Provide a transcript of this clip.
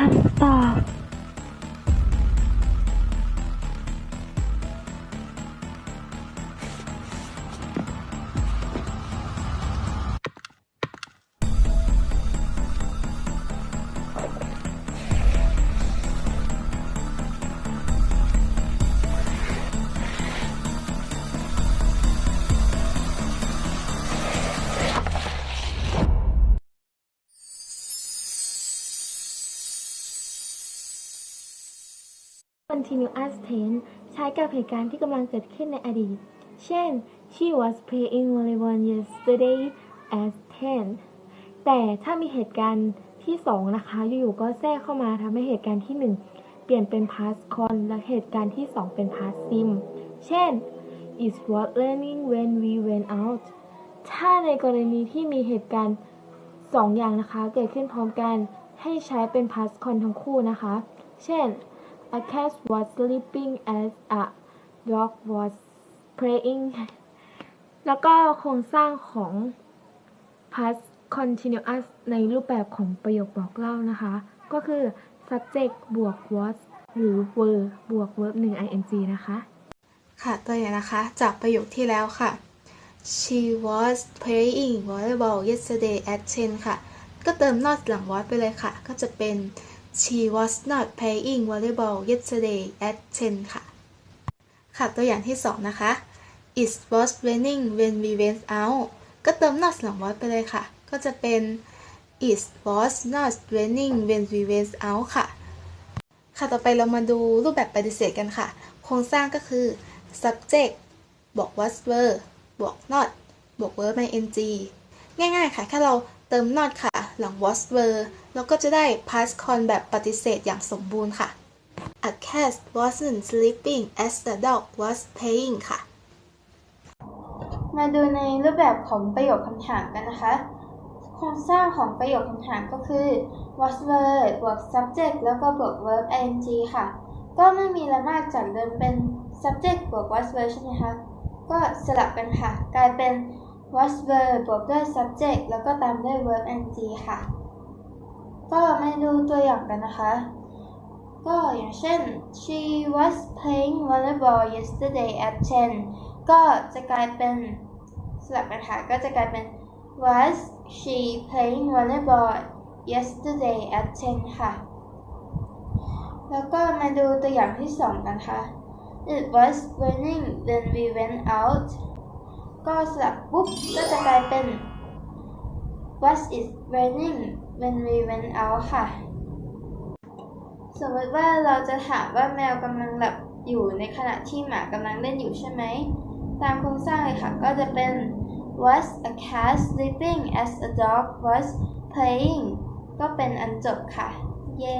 看到 continuous tense ใช้กับเหตุการณ์ที่กำลังเกิดขึ้นในอดีต เช่น she was playing volleyball yesterday at 10 แต่ถ้ามีเหตุการณ์ที่สองนะคะ อยู่ๆก็แทรกเข้ามาทำให้เหตุการณ์ที่หนึ่งเปลี่ยนเป็น past con และเหตุการณ์ที่สองเป็น past sim เช่น it was raining when we went out ถ้าในกรณีที่มีเหตุการณ์สองอย่างนะคะ เกิดขึ้นพร้อมกันให้ใช้เป็น past con ทั้งคู่นะคะ เช่น A cat was sleeping as a dog was playing แล้วก็โครงสร้างของ past continuous ในรูปแบบของประโยคบอกเล่านะคะ ก็คือ subject บวก was หรือ were บวก verb 1 ing นะคะ ค่ะ ตัวอย่างนะคะ จากประโยคที่แล้วค่ะ she was playing volleyball yesterday at 10 ค่ะ ก็เติม not หลัง was ไปเลยค่ะ ก็จะเป็น she was not playing volleyball yesterday at 10ค่ะ ค่ะตัวอย่างที่ 2 นะคะ it was raining when we went out ก็เติม not หลัง was ไปเลยค่ะ ก็จะเป็น it was not raining when we went out ค่ะ ค่ะต่อไปเรามาดูรูปแบบปฏิเสธกันค่ะ โครงสร้างก็คือ subject บวก was were บวก not บวก verb ing ง่ายๆค่ะ แค่เราเติม not ค่ะ หลัง was were แล้วก็จะได้ past con แบบปฏิเสธอย่างสมบูรณ์ค่ะ A cat wasn't sleeping as the dog was playing ค่ะ มาดูในรูปแบบของประโยคคำถามกันนะคะ โครงสร้างของประโยคคำถามก็คือ was were บวก subject แล้วก็บวก verb ing ค่ะ ก็ไม่มีอะไรมากจากเดิมเป็น subject บวก was were ใช่ไหมคะ ก็สลับกันค่ะ กลายเป็น was were บวกด้วย subject แล้วก็ตามด้วย verb ing ค่ะ ก็มาดูตัวอย่างกันนะคะ ก็อย่างเช่น she was playing volleyball yesterday at 10 ก็จะกลายเป็นสลับกันค่ะก็จะกลายเป็น was she playing volleyball yesterday at 10ค่ะ แล้วก็มาดูตัวอย่างที่สองกันค่ะ it was raining when we went out ก็สลับปุ๊บก็จะกลายเป็น was it raining when we went out ค่ะ สมมติว่าเราจะถามว่าแมวกำลังหลับอยู่ในขณะที่หมากำลังเล่นอยู่ใช่ไหม ตามโครงสร้างเลยค่ะ ก็จะเป็น was a cat sleeping as a dog was playing ก็เป็นอันจบค่ะ เย้